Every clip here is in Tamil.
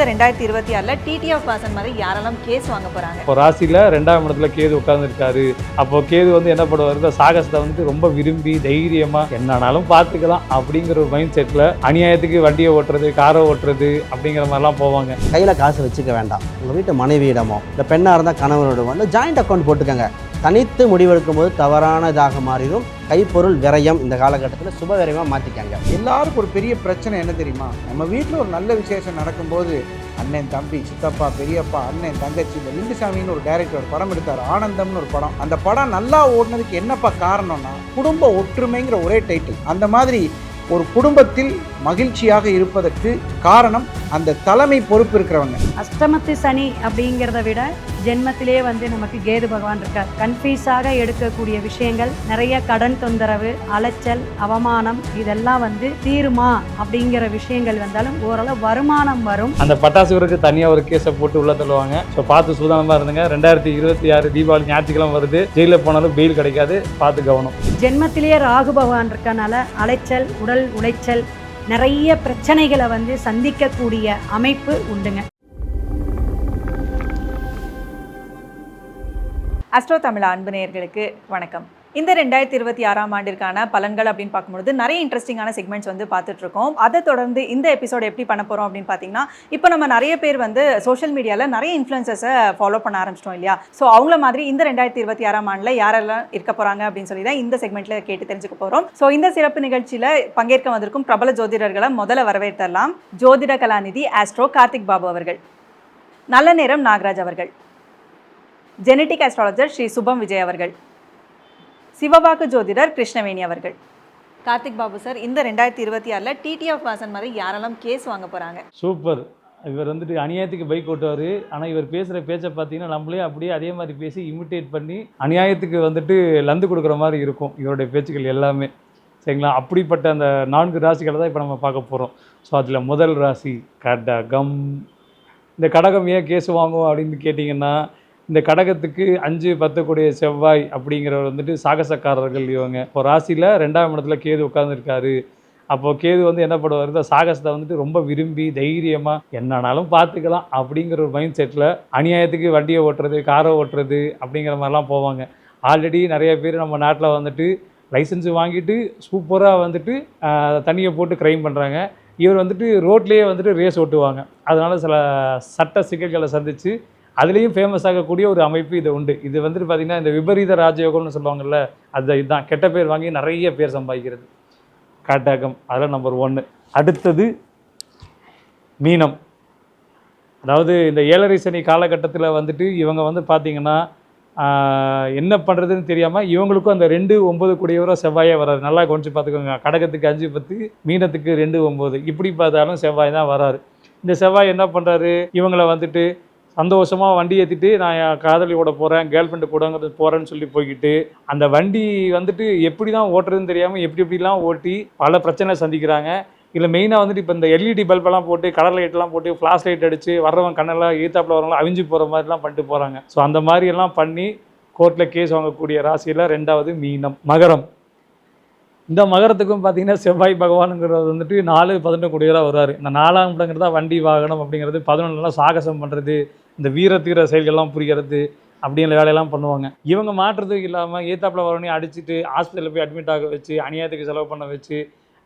இந்த ரெண்டாயிரத்தி இருபத்தி ஆறில் டிடிஎஃப் பர்சன் மாதிரி யாரெல்லாம் கேஸ் வாங்க போகிறாங்க இப்போ ராசியில் ரெண்டாம் இடத்துல கேது உட்கார்ந்துருக்காரு. அப்போ கேது வந்து என்ன பண்ணுவார் சாகசத்தை வந்து ரொம்ப விரும்பி தைரியமாக என்னன்னாலும் பார்த்துக்கலாம் அப்படிங்கிற ஒரு மைண்ட் செட்டில் அநியாயத்துக்கு வண்டியை ஓட்டுறது காரை ஓட்டுறது அப்படிங்கிற மாதிரிலாம் போவாங்க. கையில் காசு வச்சுக்க வேண்டாம். உங்கள் வீட்டு மனைவியிடமோ இல்லை பெண்ணாக இருந்தால் கணவனிடமோ இல்லை ஜாயிண்ட் அக்கௌண்ட் போட்டுக்கோங்க. தனித்து முடிவெடுக்கும் போது தவறானதாக மாறிடும். கைப்பொருள் விரயம் இந்த காலகட்டத்தில் சுப விரயமாக மாற்றிக்காங்க எல்லாருக்கும் ஒரு பெரிய பிரச்சனை என்ன தெரியுமா? நம்ம வீட்டில் ஒரு நல்ல விசேஷம் நடக்கும்போது அண்ணன் தம்பி சித்தப்பா பெரியப்பா அண்ணன் தங்கச்சி இந்த லிங்குசாமின்னு ஒரு டைரக்டர் படம் எடுத்தார். ஆனந்தம்னு ஒரு படம். அந்த படம் நல்லா ஓடுனதுக்கு என்னப்பா காரணம்னா குடும்ப ஒற்றுமைங்கிற ஒரே டைட்டில் அந்த மாதிரி ஒரு குடும்பத்தில் மகிழ்ச்சியாக இருப்பதற்கு காரணம் அந்த தலைமை பொறுப்பு இருக்கிறவங்க. அஷ்டமத்து சனி அப்படிங்கிறத விட ஜென்மத்திலே வந்து நமக்கு கேது பகவான் இருக்கார். கன்ஃபியூஸாக எடுக்கக்கூடிய விஷயங்கள் நிறைய கடன் தொந்தரவு அலைச்சல் அவமானம் இதெல்லாம் வந்து தீருமா அப்படிங்கிற விஷயங்கள் வந்தாலும் ஓரளவு வருமானம் வரும். அந்த பட்டாசுகளுக்கு தனியாக ஒரு கேஸை போட்டு உள்ள தள்ளுவாங்க. ஸோ பார்த்து சூதானமாக இருந்துங்க. ரெண்டாயிரத்தி இருபத்தி ஆறு தீபாவளி ஞாயிற்றுக்கிழமை வருது. ஜெயிலில் போனாலும் பெயில் கிடைக்காது. பார்த்து கவனம். ஜென்மத்திலேயே ராகு பகவான் இருக்கனால அலைச்சல் உடல் உளைச்சல் நிறைய பிரச்சனைகளை வந்து சந்திக்கக்கூடிய அமைப்பு உண்டுங்க. அஸ்ட்ரோ தமிழ் அன்பு நேயர்களுக்கு வணக்கம். இந்த ரெண்டாயிரத்தி இருபத்தி ஆறாம் ஆண்டிற்கான பலன்கள் அப்படின்னு பார்க்கும்பொழுது நிறைய இன்ட்ரெஸ்டிங்கான செக்மெண்ட்ஸ் வந்து பார்த்துட்டு இருக்கோம் அதை தொடர்ந்து இந்த எபிசோட் எப்படி பண்ண போகிறோம் அப்படின்னு பார்த்தீங்கன்னா இப்போ நம்ம நிறைய பேர் வந்து சோஷியல் மீடியாவில் நிறைய இன்ஃப்ளூயன்சஸை ஃபாலோ பண்ண ஆரம்பிச்சிட்டோம் இல்லையா? ஸோ அவங்கள மாதிரி இந்த ரெண்டாயிரத்தி இருபத்தி ஆறாம் ஆண்டில் யாரெல்லாம் இருக்க போகிறாங்க அப்படின்னு சொல்லி தான் இந்த செக்மெண்ட்டில் கேட்டு தெரிஞ்சுக்க போகிறோம் ஸோ இந்த சிறப்பு நிகழ்ச்சியில் பங்கேற்க வந்திருக்கும் பிரபல ஜோதிடர்களை முதல்ல வரவேற்றலாம். ஜோதிட கலாநிதி ஆஸ்ட்ரோ கார்த்திக் பாபு அவர்கள். நல்ல நேரம் நாகராஜ் அவர்கள். ஜெனட்டிக் ஆஸ்ட்ராலஜர் ஸ்ரீ சுபம் விஜய் அவர்கள். சிவபாக்கு ஜோதிடர் கிருஷ்ணவேணி அவர்கள். கார்த்திக் பாபு சார் இந்த ரெண்டாயிரத்தி இருபத்தி ஆறில் டிடிஎஃப் வாசன் மாதிரி யாரெல்லாம் கேஸ் வாங்க போகிறாங்க சூப்பர் இவர் வந்துட்டு அநியாயத்துக்கு பைக் ஓட்டுவார். ஆனால் இவர் பேசுகிற பேச்சை பார்த்தீங்கன்னா நம்மளே அப்படியே அதே மாதிரி பேசி இமிட்டேட் பண்ணி அநியாயத்துக்கு வந்துட்டு லந்து கொடுக்குற மாதிரி இருக்கும் இவருடைய பேச்சுக்கள் எல்லாமே. சரிங்களா? அப்படிப்பட்ட அந்த நான்கு ராசிகளை தான் இப்போ நம்ம பார்க்க போகிறோம் ஸோ அதில் முதல் ராசி கடகம். இந்த கடகம் ஏன் கேஸ் வாங்குவோம் அப்படின்னு கேட்டிங்கன்னா இந்த கடகத்துக்கு அஞ்சு பத்துக்கூடிய செவ்வாய் அப்படிங்கிறவர் வந்துட்டு சாகசக்காரர்கள் இவங்க. இப்போ ராசியில் ரெண்டாம் இடத்துல கேது உட்காந்துருக்காரு அப்போது கேது வந்து என்ன பண்ணுவார்? இந்த சாகசத்தை வந்துட்டு ரொம்ப விரும்பி தைரியமாக என்னன்னாலும் பார்த்துக்கலாம் அப்படிங்கிற ஒரு மைண்ட் செட்டில் அநியாயத்துக்கு வண்டியை ஓட்டுறது காரை ஓட்டுறது அப்படிங்கிற மாதிரிலாம் போவாங்க. ஆல்ரெடி நிறைய பேர் நம்ம நாட்டில் வந்துட்டு லைசன்ஸ் வாங்கிட்டு சூப்பராக வந்துட்டு தண்ணியை போட்டு க்ரைம் பண்ணுறாங்க இவர் வந்துட்டு ரோட்லேயே வந்துட்டு ரேஸ் ஓட்டுவாங்க. அதனால் சில சட்ட சிக்கல்களை சந்தித்து அதுலேயும் ஃபேமஸ் ஆகக்கூடிய ஒரு அமைப்பு இது உண்டு. இது வந்துட்டு பார்த்திங்கன்னா இந்த விபரீத ராஜயோகம்னு சொல்லுவாங்கள்ல அது இதுதான். கெட்ட பேர் வாங்கி நிறைய பேர் சம்பாதிக்கிறது. காட்டகம் அதில் நம்பர் ஒன்று அடுத்தது மீனம். அதாவது இந்த ஏழரை சனி காலகட்டத்தில் வந்துட்டு இவங்க வந்து பார்த்திங்கன்னா என்ன பண்ணுறதுன்னு தெரியாமல் இவங்களுக்கும் அந்த ரெண்டு ஒம்பது கூடியவரோ செவ்வாயே வராது நல்லா கொஞ்சம் பார்த்துக்கோங்க கடகத்துக்கு அஞ்சு பத்து மீனத்துக்கு ரெண்டு ஒம்பது இப்படி பார்த்தாலும் செவ்வாய் தான் வராரு. இந்த செவ்வாய் என்ன பண்ணுறாரு இவங்களை வந்துட்டு சந்தோஷமாக வண்டி ஏற்றிட்டு நான் என் காதலியோட போகிறேன் கேர்ள் ஃப்ரெண்டு கூடங்கிறது போகிறேன்னு சொல்லி போய்கிட்டு அந்த வண்டி வந்துட்டு எப்படி தான் ஓட்டுறதுன்னு தெரியாமல் எப்படி எப்படிலாம் ஓட்டி பல பிரச்சனை சந்திக்கிறாங்க. இல்லை மெயினாக வந்துட்டு இப்போ இந்த எல்இடி பல்பெல்லாம் போட்டு கலர் லைட்லாம் போட்டு ஃப்ளாஷ் லைட் அடித்து வர்றவங்க கண்ணெல்லாம் ஈத்தாப்பில் வரவங்களாம் அவிஞ்சு போகிற மாதிரிலாம் பண்ணிட்டு போகிறாங்க ஸோ அந்த மாதிரியெல்லாம் பண்ணி கோர்ட்டில் கேஸ் வாங்கக்கூடிய ராசியில் ரெண்டாவது மீனம் மகரம். இந்த மகரத்துக்கும் பார்த்தீங்கன்னா செவ்வாய் பகவானுங்கிறது வந்துட்டு நாலு பதினொன்று குடியராக வருவார் இந்த நாலாம் இடங்கிறது தான் வண்டி வாகனம் அப்படிங்கிறது. பதினொன்றுலாம் சாகசம் பண்ணுறது இந்த வீர தீர செயல்கள்லாம் புரிகிறது அப்படிங்கிற வேலையெல்லாம் பண்ணுவாங்க. இவங்க மாற்றுறதுக்கு இல்லாமல் ஏத்தாப்பில் வரவனையும் அடிச்சுட்டு ஹாஸ்பிட்டலில் போய் அட்மிட் ஆக வச்சு அநியாயத்துக்கு செலவு பண்ண வச்சு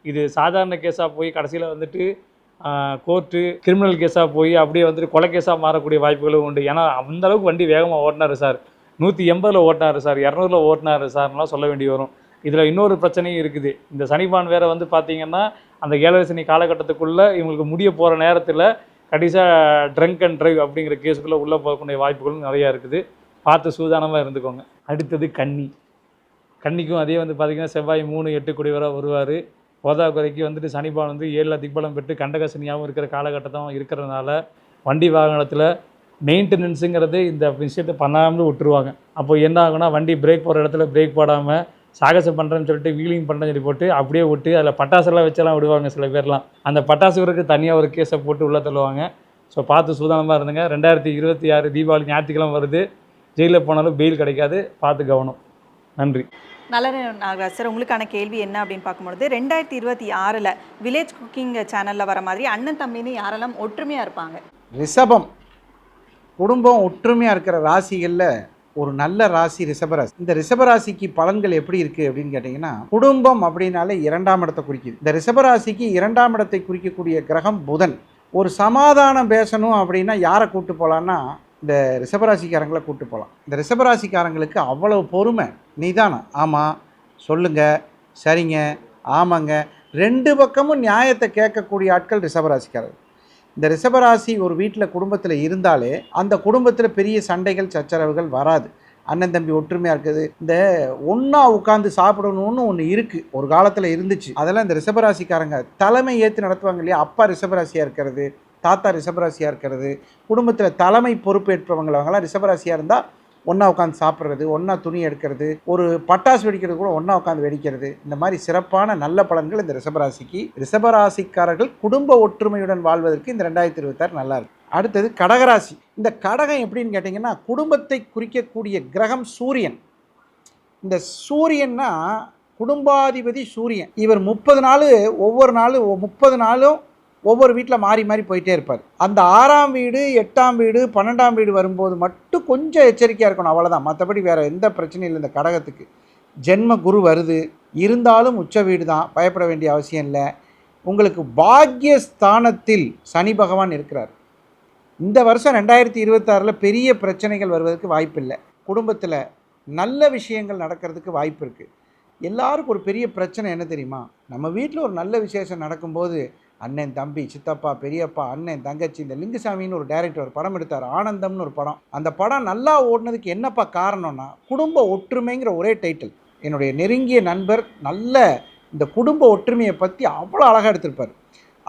இது சாதாரண கேஸாக போய் கடைசியில் வந்துட்டு கோர்ட்டு கிரிமினல் கேஸாக போய் அப்படியே வந்துட்டு கொலை கேஸாக மாறக்கூடிய வாய்ப்புகளும் உண்டு. ஏன்னா அந்த அளவுக்கு வண்டி வேகமாக ஓட்டினார் சார். நூற்றி எண்பதில் ஓட்டினார் சார் இரநூறுல ஓட்டினார் சார்லாம் சொல்ல வேண்டி வரும். இதில் இன்னொரு பிரச்சனையும் இருக்குது. இந்த சனிபான் வேற வந்து பார்த்தீங்கன்னா அந்த ஏழரை சனி காலகட்டத்துக்குள்ளே இவங்களுக்கு முடிய போகிற நேரத்தில் கடைசியாக ட்ரங்க் அண்ட் ட்ரைவ் அப்படிங்கிற கேஸுக்குள்ளே உள்ளே போகக்கூடிய வாய்ப்புகளும் நிறையா இருக்குது. பார்த்து சூதானமாக இருந்துக்கோங்க. அடுத்தது கன்னி. கன்னிக்கும் அதே வந்து பார்த்திங்கன்னா செவ்வாய் மூணு எட்டு குடிவராக வருவார். போதாக்குறைக்கு வந்துட்டு சனிபான் வந்து ஏழில் திக்பலம் பெற்று கண்டகசனியாகவும் இருக்கிற காலகட்டத்தும் இருக்கிறதுனால வண்டி வாகனத்தில் மெயின்டெனன்ஸுங்கிறது இந்த விஷயத்தை பண்ணாமல் விட்டுருவாங்க. அப்போ என்ன ஆகுனா வண்டி பிரேக் போகிற இடத்துல பிரேக் போடாமல் சாகசம் பண்ணுறேன்னு சொல்லிட்டு வீலிங் பண்ணுறேன்னு சொல்லி போட்டு அப்படியே விட்டு அதில் பட்டாசெல்லாம் வச்செல்லாம் விடுவாங்க சில பேர்லாம். அந்த பட்டாசுகளுக்கு தனியாக ஒரு கேஸை போட்டு உள்ளே தள்ளுவாங்க. ஸோ பார்த்து சூதானமாக இருந்துங்க. ரெண்டாயிரத்தி இருபத்தி ஆறு தீபாவளி ஞாயிற்றுக்கிழமை வருது. ஜெயிலில் போனாலும் பெயில் கிடைக்காது. பார்த்து கவனம். நன்றி. நல்ல நாகராஜ் சார் உங்களுக்கான கேள்வி என்ன அப்படின்னு பார்க்கும்பொழுது ரெண்டாயிரத்தி இருபத்தி ஆறில் வில்லேஜ் குக்கிங் சேனலில் வர மாதிரி அண்ணன் தம்பின்னு யாரெல்லாம் ஒற்றுமையாக இருப்பாங்க? ரிஷபம் குடும்பம் ஒற்றுமையாக இருக்கிற ராசிகளில் ஒரு நல்ல ராசி ரிஷபராசி இந்த ரிஷபராசிக்கு பலன்கள் எப்படி இருக்குது அப்படின்னு கேட்டிங்கன்னா குடும்பம் அப்படின்னாலே இரண்டாம் இடத்தை குறிக்குது. இந்த ரிஷபராசிக்கு இரண்டாம் இடத்தை குறிக்கக்கூடிய கிரகம் புதன். ஒரு சமாதானம் பேசணும் அப்படின்னா யாரை கூப்பிட்டு போகலான்னா இந்த ரிஷபராசிக்காரங்களை கூப்பிட்டு போகலாம் இந்த ரிஷபராசிக்காரங்களுக்கு அவ்வளவு பொறுமை. நிதானம் ஆமாம் சொல்லுங்க. சரிங்க. ஆமாங்க. ரெண்டு பக்கமும் நியாயத்தை கேட்கக்கூடிய ஆட்கள் ரிஷபராசிக்காரர்கள் இந்த ரிஷபராசி ஒரு வீட்டில் குடும்பத்தில் இருந்தாலே அந்த குடும்பத்தில் பெரிய சண்டைகள் சச்சரவுகள் வராது. அண்ணன் தம்பி ஒற்றுமையாக இருக்குது. இந்த ஒன்றா உட்காந்து சாப்பிடணும்னு ஒன்று இருக்குது ஒரு காலத்தில் இருந்துச்சு. அதெல்லாம் இந்த ரிஷபராசிக்காரங்க தலைமை ஏற்று நடத்துவாங்க இல்லையா? அப்பா ரிஷபராசியாக இருக்கிறது தாத்தா ரிஷபராசியாக இருக்கிறது குடும்பத்தில் தலைமை பொறுப்பேற்பவங்களவங்களாம் ரிஷபராசியாக இருந்தால் ஒன்றா உட்காந்து சாப்பிட்றது ஒன்றா துணி எடுக்கிறது ஒரு பட்டாசு வெடிக்கிறது கூட ஒன்றா உட்காந்து வெடிக்கிறது. இந்த மாதிரி சிறப்பான நல்ல பலன்கள் இந்த ரிஷபராசிக்கு. ரிஷபராசிக்காரர்கள் குடும்ப ஒற்றுமையுடன் வாழ்வதற்கு இந்த ரெண்டாயிரத்தி இருபத்தாறு நல்லா இருக்கு. அடுத்தது கடகராசி. இந்த கடகம் எப்படின்னு கேட்டிங்கன்னா குடும்பத்தை குறிக்கக்கூடிய கிரகம் சூரியன். இந்த சூரியன்னா குடும்பாதிபதி சூரியன். இவர் முப்பது நாள் ஒவ்வொரு நாளும் முப்பது நாளும் ஒவ்வொரு வீட்டில் மாறி மாறி போயிட்டே இருப்பார். அந்த ஆறாம் வீடு எட்டாம் வீடு பன்னெண்டாம் வீடு வரும்போது மட்டும் கொஞ்சம் எச்சரிக்கையாக இருக்கணும் அவ்வளோதான் மற்றபடி வேறு எந்த பிரச்சனையும் இல்லை இந்த கடகத்துக்கு. ஜென்ம குரு வருது. இருந்தாலும் உச்ச வீடு தான் பயப்பட வேண்டிய அவசியம் இல்லை. உங்களுக்கு பாக்யஸ்தானத்தில் சனி பகவான் இருக்கிறார். இந்த வருஷம் ரெண்டாயிரத்தி இருபத்தாறில் பெரிய பிரச்சனைகள் வருவதற்கு வாய்ப்பில்லை குடும்பத்தில் நல்ல விஷயங்கள் நடக்கிறதுக்கு வாய்ப்பு இருக்குது எல்லாருக்கும் ஒரு பெரிய பிரச்சனை என்ன தெரியுமா? நம்ம வீட்டில் ஒரு நல்ல விசேஷம் நடக்கும்போது அண்ணன் தம்பி சித்தப்பா பெரியப்பா அண்ணன் தங்கச்சி இந்த லிங்குசாமின்னு ஒரு டைரக்டர் ஒரு படம் எடுத்தார். ஆனந்தம்னு ஒரு படம். அந்த படம் நல்லா ஓடினதுக்கு என்னப்பா காரணம்னா குடும்ப ஒற்றுமைங்கிற ஒரே டைட்டில் என்னுடைய நெருங்கிய நண்பர் நல்ல இந்த குடும்ப ஒற்றுமையை பற்றி அவ்வளோ அழகாக எடுத்திருப்பார்.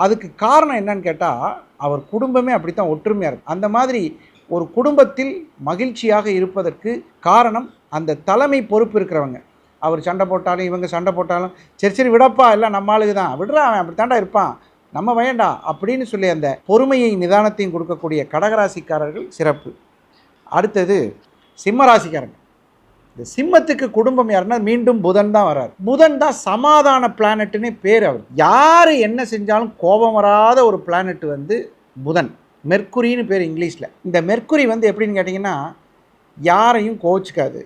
அதுக்கு காரணம் என்னன்னு கேட்டால் அவர் குடும்பமே அப்படித்தான் ஒற்றுமையாக இருக்கும். அந்த மாதிரி ஒரு குடும்பத்தில் மகிழ்ச்சியாக இருப்பதற்கு காரணம் அந்த தலைமை பொறுப்பு இருக்கிறவங்க. அவர் சண்டை போட்டாலும் இவங்க சண்டை போட்டாலும் சரி சரி விடப்பா எல்லாம் நம்ம ஆளுக்கு தான். விடுறான் அவன் அப்படி தாண்டா இருப்பான். நம்ம வேண்டாம் அப்படின்னு சொல்லி அந்த பொறுமையை நிதானத்தையும் கொடுக்கக்கூடிய கடகராசிக்காரர்கள் சிறப்பு. அடுத்தது சிம்ம ராசிக்காரங்க இந்த சிம்மத்துக்கு குடும்பம் யாருன்னா மீண்டும் புதன் தான் வரார் புதன் தான் சமாதான பிளானட்னே பேர் அவர். யார் என்ன செஞ்சாலும் கோபம் வராத ஒரு பிளானட் வந்து புதன். மெர்க்குரின்னு பேர் இங்கிலீஷில். இந்த மெர்க்குரி வந்து எப்படின்னு கேட்டிங்கன்னா யாரையும் கோச்சிக்காது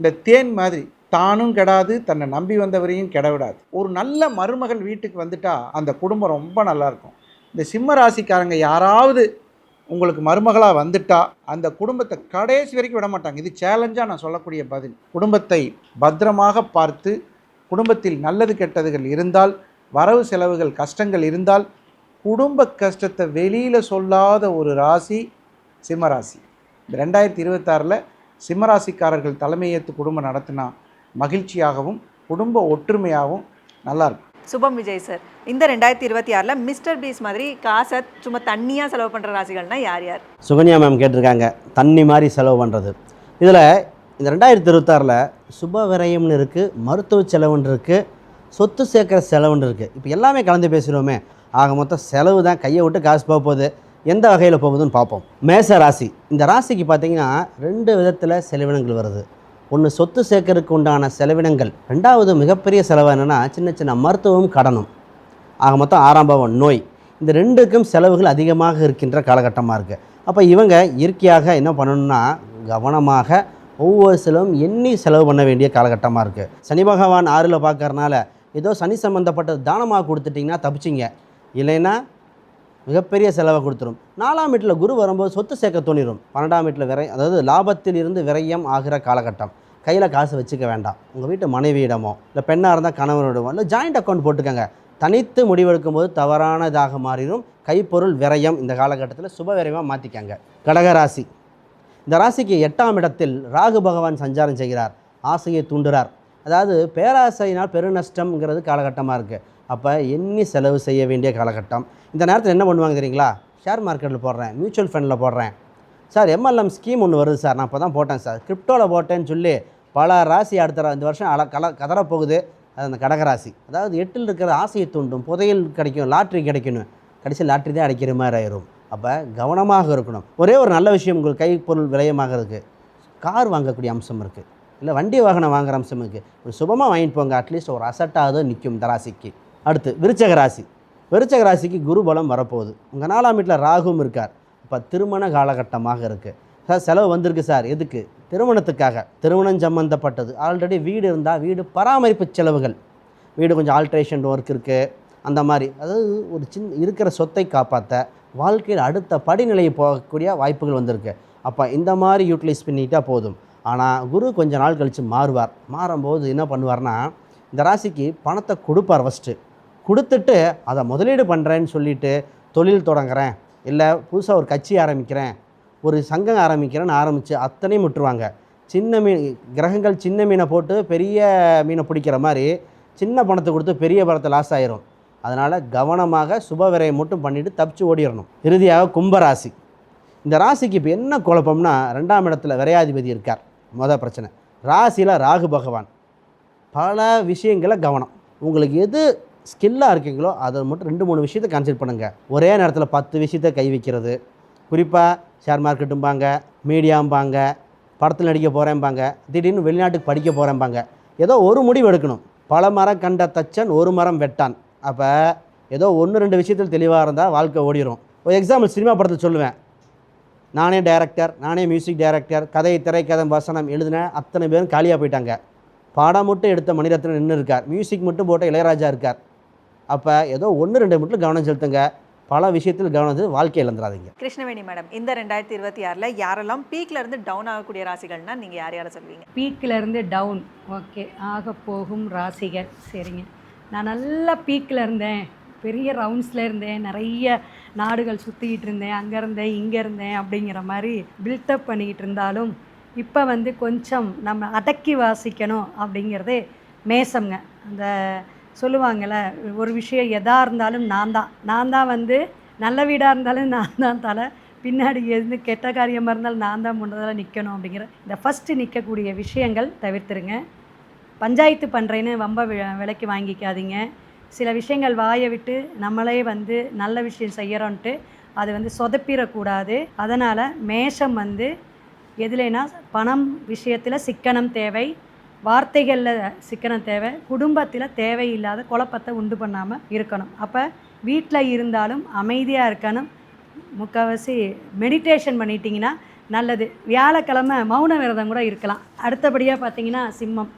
இந்த தேன் மாதிரி. தானும் கெடாது தன்னை நம்பி வந்தவரையும் கெட விடாது ஒரு நல்ல மருமகள் வீட்டுக்கு வந்துட்டா அந்த குடும்பம் ரொம்ப நல்லா இருக்கும். இந்த சிம்ம ராசிக்காரங்க யாராவது உங்களுக்கு மருமகளாக வந்துட்டா அந்த குடும்பத்தை கடைசி வரைக்கும் விட மாட்டாங்க. இது சேலஞ்சாக நான் சொல்லக்கூடிய பதில். குடும்பத்தை பத்திரமாக பார்த்து குடும்பத்தில் நல்லது கெட்டதுகள் இருந்தால் வரவு செலவுகள் கஷ்டங்கள் இருந்தால் குடும்ப கஷ்டத்தை வெளியில் சொல்லாத ஒரு ராசி சிம்மராசி இந்த ரெண்டாயிரத்தி இருபத்தாறில் சிம்மராசிக்காரர்கள் தலைமையேற்று குடும்பம் நடத்தினா மகிழ்ச்சியாகவும் குடும்ப ஒற்றுமையாகவும் நல்லாயிருக்கும் சுபம் விஜய் சார். இந்த ரெண்டாயிரத்தி இருபத்தி ஆறில் மிஸ்டர் பீஸ் மாதிரி காசை சும்மா தண்ணியாக செலவு பண்ணுற ராசிகள்னா யார் யார்? சுகன்யா மேம் கேட்டிருக்காங்க. தண்ணி மாதிரி செலவு பண்ணுறது இதில் இந்த ரெண்டாயிரத்தி இருபத்தாறில் சுப விரயம்னு இருக்குது மருத்துவ செலவுன்னு இருக்குது சொத்து சேர்க்குற செலவுன்னு இருக்குது இப்போ எல்லாமே கலந்து பேசுகிறோமே ஆக மொத்தம் செலவு தான் கையை விட்டு காசு போக போகுது. எந்த வகையில் போகுதுன்னு பார்ப்போம். மேச ராசி. இந்த ராசிக்கு பார்த்தீங்கன்னா ரெண்டு விதத்தில் செலவினங்கள் வருது. ஒன்று சொத்து சேர்க்கறதுக்கு உண்டான செலவினங்கள். ரெண்டாவது மிகப்பெரிய செலவு என்னென்னா சின்ன சின்ன மருத்துவம் கடனும். ஆக மொத்தம் ஆறாம் பாவம் நோய். இந்த ரெண்டுக்கும் செலவுகள் அதிகமாக இருக்கின்ற காலகட்டமாக இருக்குது அப்போ இவங்க இயற்கையாக என்ன பண்ணணும்னா கவனமாக ஒவ்வொரு செலவும் எண்ணி செலவு பண்ண வேண்டிய காலகட்டமாக இருக்குது சனி பகவான் ஆறில் பார்க்கறனால ஏதோ சனி சம்மந்தப்பட்ட தானமாக கொடுத்துட்டிங்கன்னா தப்பிச்சிங்க. இல்லைன்னா மிகப்பெரிய செலவை கொடுத்துரும். நாலாம் வீட்டில் குரு வரும்போது சொத்து சேர்க்க தோணிடும் பன்னெண்டாம் வீட்டில் விரை அதாவது லாபத்தில் இருந்து விரயம் ஆகிற காலகட்டம். கையில் காசு வச்சுக்க வேண்டாம். உங்கள் வீட்டு மனைவியிடமோ இல்லை பெண்ணாக இருந்தால் கணவனிடமோ இல்லை ஜாயிண்ட் அக்கௌண்ட் போட்டுக்கோங்க. தனித்து முடிவெடுக்கும் போது தவறானதாக மாறிடும். கைப்பொருள் விரயம் இந்த காலகட்டத்தில் சுப விரயமாக மாற்றிக்கங்க கடகராசி இந்த ராசிக்கு எட்டாம் இடத்தில் ராகு பகவான் சஞ்சாரம் செய்கிறார். ஆசையை தூண்டுறார். அதாவது பேராசையினால் பெருநஷ்டம்ங்கிறது காலகட்டமாக இருக்குது அப்போ எண்ணி செலவு செய்ய வேண்டிய காலகட்டம். இந்த நேரத்தில் என்ன பண்ணுவாங்க தெரியுங்களா? ஷேர் மார்க்கெட்டில் போடுறேன் மியூச்சுவல் ஃபண்டில் போடுறேன். சார் எம்எல்எம் ஸ்கீம் ஒன்று வருது சார். நான் இப்போ தான் போட்டேன் சார். கிரிப்டோவில் போட்டேன்னு சொல்லி பல ராசி அடுத்த இந்த வருஷம் அல கல கதறப்போகுது. அது அந்த கடகராசி அதாவது எட்டில் இருக்கிற ஆசையை தூண்டும். புதையல் கிடைக்கும் லாட்ரி கிடைக்கணும் கடைசி லாட்ரி தான் அடிக்கிற மாதிரி ஆயிரும். அப்போ கவனமாக இருக்கணும். ஒரே ஒரு நல்ல விஷயம் உங்கள் கைப்பொருள் விலையமாக இருக்குது கார் வாங்கக்கூடிய அம்சம் இருக்குது இல்லை வண்டி வாகனம் வாங்குற அம்சம் இருக்குது ஒரு சுபமாக வாங்கிட்டு போங்க. அட்லீஸ்ட் ஒரு அசட்டாவது நிற்கும் இந்த ராசிக்கு. அடுத்து விருச்சக ராசி. விருச்சக ராசிக்கு குரு பலம் வரப்போகுது. உங்கள் நாலாம் வீட்டில் ராகுவும் இருக்கார். இப்போ திருமண காலகட்டமாக இருக்குது செலவு வந்திருக்கு சார். எதுக்கு? திருமணத்துக்காக. திருமணம் சம்மந்தப்பட்டது ஆல்ரெடி வீடு இருந்தால் வீடு பராமரிப்பு செலவுகள். வீடு கொஞ்சம் ஆல்ட்ரேஷன் ஒர்க் இருக்குது அந்த மாதிரி. அதாவது ஒரு சின்ன இருக்கிற சொத்தை காப்பாற்ற வாழ்க்கையில் அடுத்த படிநிலையை போகக்கூடிய வாய்ப்புகள் வந்திருக்கு. அப்போ இந்த மாதிரி யூட்டிலைஸ் பண்ணிட்டால் போதும். ஆனால் குரு கொஞ்ச நாள் கழித்து மாறுவார். மாறும்போது என்ன பண்ணுவார்னா இந்த ராசிக்கு பணத்தை கொடுப்பார் ஃபஸ்ட்டு கொடுத்துட்டு அதை முதலீடு பண்ணுறேன்னு சொல்லிட்டு தொழில் தொடங்குறேன். இல்லை புதுசாக ஒரு கட்சி ஆரம்பிக்கிறேன். ஒரு சங்கம் ஆரம்பிக்கிறேன்னு ஆரம்பித்து அத்தனையும் விட்டுருவாங்க. சின்ன மீன் கிரகங்கள் சின்ன மீனை போட்டு பெரிய மீனை பிடிக்கிற மாதிரி சின்ன பணத்தை கொடுத்து பெரிய பணத்தை லாஸ் ஆயிரும். அதனால் கவனமாக சுப விரையை மட்டும் பண்ணிவிட்டு தப்பிச்சு ஓடிடணும் இறுதியாக கும்பராசி இந்த ராசிக்கு இப்போ என்ன குழப்பம்னா ரெண்டாம் இடத்துல விரையாதிபதி இருக்கார். மொதல் பிரச்சனை. ராசியில் ராகு பகவான். பல விஷயங்களை கவனம். உங்களுக்கு எது ஸ்கில்லாக இருக்கீங்களோ அதை மட்டும் ரெண்டு மூணு விஷயத்தை கான்சென்ட் பண்ணுங்கள் ஒரே நேரத்தில் பத்து விஷயத்தை கை வைக்கிறது. குறிப்பாக ஷேர் மார்க்கெட்டும்பாங்க மீடியாம்பாங்க படத்தில் நடிக்க போகிறேன்பாங்க திடீர்னு வெளிநாட்டுக்கு படிக்க போகிறேன்பாங்க ஏதோ ஒரு முடிவு எடுக்கணும். பல மரம் கண்ட தச்சன் ஒரு மரம் வெட்டான். அப்போ ஏதோ ஒன்று ரெண்டு விஷயத்தில் தெளிவாக இருந்தால் வாழ்க்கை ஓடிடும் ஒரு எக்ஸாம்பிள் சினிமா படத்தில் சொல்லுவேன். நானே டைரக்டர் நானே மியூசிக் டைரக்டர் கதை திரைக்கதை வசனம் எழுதின அத்தனை பேரும் காலியாக போயிட்டாங்க. பாடம் மட்டும் எடுத்த மணிரத்னம் நின்று இருக்கார் மியூசிக் மட்டும் போட்ட இளையராஜா இருக்கார். அப்போ ஏதோ ஒன்று ரெண்டு மட்டும் கவனம் செலுத்துங்க. பல விஷயத்தில் கவனம் செலுத்தி வாழ்க்கை இழந்துடாதீங்க கிருஷ்ணவேணி மேடம் இந்த ரெண்டாயிரத்தி இருபத்தி ஆறில் யாரெல்லாம் பீக்ல இருந்து டவுன் ஆகக்கூடிய ராசிகள்னா நீங்கள் யார் யாரை சொல்வீங்க? பீக்கில் இருந்து டவுன் ஓகே ஆக போகும் ராசிகள். சரிங்க. நான் நல்லா பீக்கில் இருந்தேன். பெரிய ரவுண்ட்ஸில் இருந்தேன். நிறைய நாடுகள் சுற்றிக்கிட்டு இருந்தேன். அங்கே இருந்தேன் இங்கே இருந்தேன் அப்படிங்கிற மாதிரி பில்டப் பண்ணிக்கிட்டு இருந்தாலும் இப்போ வந்து கொஞ்சம் நம்ம அடக்கி வாசிக்கணும் அப்படிங்கிறது மேசம்ங்க. அந்த சொல்லுவாங்கள்ல ஒரு விஷயம் எதாக இருந்தாலும் நான் தான். நான் தான் வந்து நல்ல வீடாக இருந்தாலும் நான் தான் தலை. பின்னாடி எது கெட்ட காரியமாக இருந்தாலும் நான் தான் முன்னதில் நிற்கணும் அப்படிங்கிற இந்த ஃபஸ்ட்டு நிற்கக்கூடிய விஷயங்கள் தவிர்த்துருங்க. பஞ்சாயத்து பண்ணுறேன்னு ரொம்ப வி- விலைக்கு வாங்கிக்காதீங்க. சில விஷயங்கள் வாயை விட்டு நம்மளே வந்து நல்ல விஷயம் செய்கிறோன்ட்டு அது வந்து சொதப்பிடக்கூடாது. அதனால் மேஷம் வந்து எதுலேனா பணம் விஷயத்தில் சிக்கனம் தேவை. வார்த்தைகளில் சிக்கனம் தேவை குடும்பத்தில் தேவையில்லாத குழப்பத்தை உண்டு பண்ணாமல் இருக்கணும். அப்போ வீட்டில் இருந்தாலும் அமைதியாக இருக்கணும். முக்கால்வாசி மெடிடேஷன் பண்ணிட்டீங்கன்னா நல்லது. வியாழக்கிழமை மௌன விரதம் கூட இருக்கலாம். அடுத்தபடியாக பார்த்தீங்கன்னா சிம்மம்.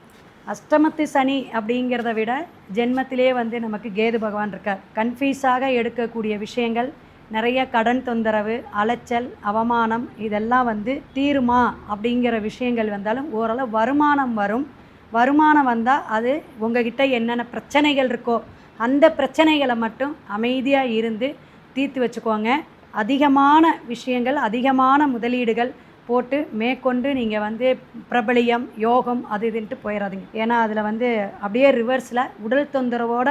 அஷ்டமத்து சனி அப்படிங்கிறத விட ஜென்மத்திலே வந்து நமக்கு கேது பகவான் இருக்கார். கன்ஃபியூஸாக எடுக்கக்கூடிய விஷயங்கள் நிறைய கடன் தொந்தரவு அலைச்சல் அவமானம் இதெல்லாம் வந்து தீருமா அப்படிங்கிற விஷயங்கள் வந்தாலும் ஓரளவு வருமானம் வரும். வருமானம் வந்தால் அது உங்ககிட்ட என்னென்ன பிரச்சனைகள் இருக்கோ அந்த பிரச்சனைகளை மட்டும் அமைதியாக இருந்து தீர்த்து வச்சுக்கோங்க. அதிகமான விஷயங்கள் அதிகமான முதலீடுகள் போட்டு மேற்கொண்டு நீங்கள் வந்து பிரபலியம் யோகம் அது இதுன்ட்டு போயிடாதீங்க ஏன்னா அதில் வந்து அப்படியே ரிவர்ஸில் உடல் தொந்தரவோட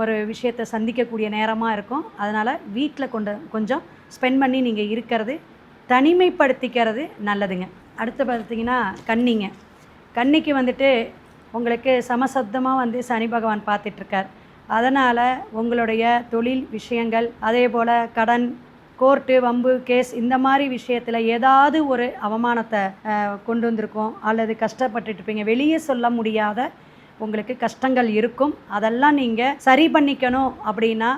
ஒரு விஷயத்தை சந்திக்கக்கூடிய நேரமாக இருக்கும். அதனால் வீட்டில் கொண்டு கொஞ்சம் ஸ்பெண்ட் பண்ணி நீங்கள் இருக்கிறது தனிமைப்படுத்திக்கிறது நல்லதுங்க. அடுத்து பார்த்தீங்கன்னா கன்னிங்க. கன்னிக்கு வந்துட்டு உங்களுக்கு சமசப்தமாக வந்து சனி பகவான் பார்த்துட்ருக்கார் அதனால் உங்களுடைய தொழில் விஷயங்கள் அதே போல் கடன் கோர்ட்டு வம்பு கேஸ் இந்த மாதிரி விஷயத்தில் ஏதாவது ஒரு அவமானத்தை கொண்டு வந்திருக்கோம் அல்லது கஷ்டப்பட்டுட்டு இருப்பீங்க வெளியே சொல்ல முடியாத உங்களுக்கு கஷ்டங்கள் இருக்கும். அதெல்லாம் நீங்கள் சரி பண்ணிக்கணும் அப்படின்னா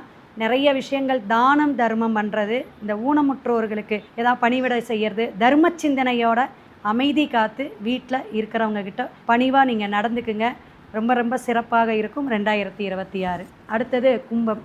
நிறைய விஷயங்கள் தானம் தர்மம் பண்ணுறது இந்த ஊனமுற்றோர்களுக்கு ஏதாவது பணிவிடை செய்கிறது தர்ம சிந்தனையோட அமைதி காத்து வீட்டில் இருக்கிறவங்க கிட்ட பணிவாக நீங்கள் நடந்துக்குங்க. ரொம்ப ரொம்ப சிறப்பாக இருக்கும். ரெண்டாயிரத்தி இருபத்தி ஆறு. அடுத்தது கும்பம்.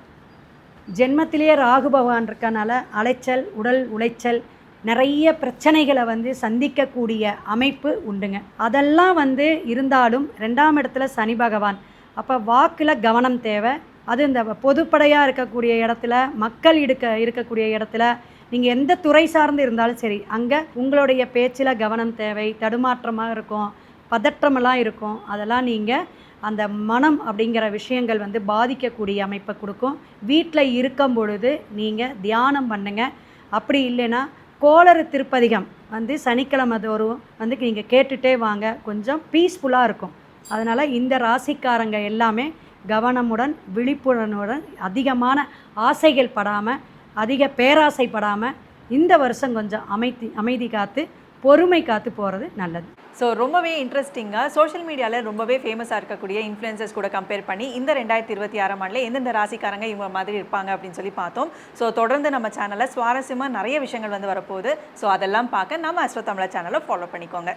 ஜென்மத்திலேயே ராகு பகவான் இருக்கனால அலைச்சல் உடல் உளைச்சல் நிறைய பிரச்சனைகளை வந்து சந்திக்கக்கூடிய அமைப்பு உண்டுங்க. அதெல்லாம் வந்து இருந்தாலும் ரெண்டாம் இடத்துல சனி பகவான். அப்போ வாக்கில் கவனம் தேவை. அது இந்த பொதுப்படையாக இருக்கக்கூடிய இடத்துல மக்கள் இருக்க இருக்கக்கூடிய இடத்துல நீங்கள் எந்த துறை சார்ந்து இருந்தாலும் சரி அங்கே உங்களுடைய பேச்சில் கவனம் தேவை தடுமாற்றமாக இருக்கும் பதற்றமெல்லாம் இருக்கும். அதெல்லாம் நீங்கள் அந்த மனம் அப்படிங்கிற விஷயங்கள் வந்து பாதிக்கக்கூடிய அமைப்பை கொடுக்கும். வீட்டில் இருக்கும் பொழுது நீங்கள் தியானம் பண்ணுங்கள் அப்படி இல்லைன்னா கோளர திருப்பதிகம் வந்து சனிக்கிழமை தோறும் வந்து நீங்கள் கேட்டுட்டே வாங்க. கொஞ்சம் பீஸ்ஃபுல்லாக இருக்கும். அதனால் இந்த ராசிக்காரங்க எல்லாமே கவனமுடன் விழிப்புணர்வுடன் அதிகமான ஆசைகள் படாமல் அதிக பேராசைப்படாமல் இந்த வருஷம் கொஞ்சம் அமைதி அமைதி காத்து பொறுமை காத்து போகிறது நல்லது. ஸோ ரொம்பவே இன்ட்ரெஸ்டிங்காக சோஷியல் மீடியாவில் ரொம்பவே ஃபேமஸாக இருக்கக்கூடிய இன்ஃப்ளூயன்சஸ் கூட கம்பேர் பண்ணி இந்த ரெண்டாயிரத்தி இருபத்தி ஆறாம் ஆண்டில் எந்தெந்த ராசிக்காரங்க இவங்க மாதிரி இருப்பாங்க அப்படின்னு சொல்லி பார்த்தோம். ஸோ தொடர்ந்து நம்ம சேனலில் சுவாரஸ்யமாக நிறைய விஷயங்கள் வந்து வரப்போகுது. ஸோ அதெல்லாம் பார்க்க நம்ம அஸ்வத்தமிழா சேனலை ஃபாலோ பண்ணிக்கோங்க.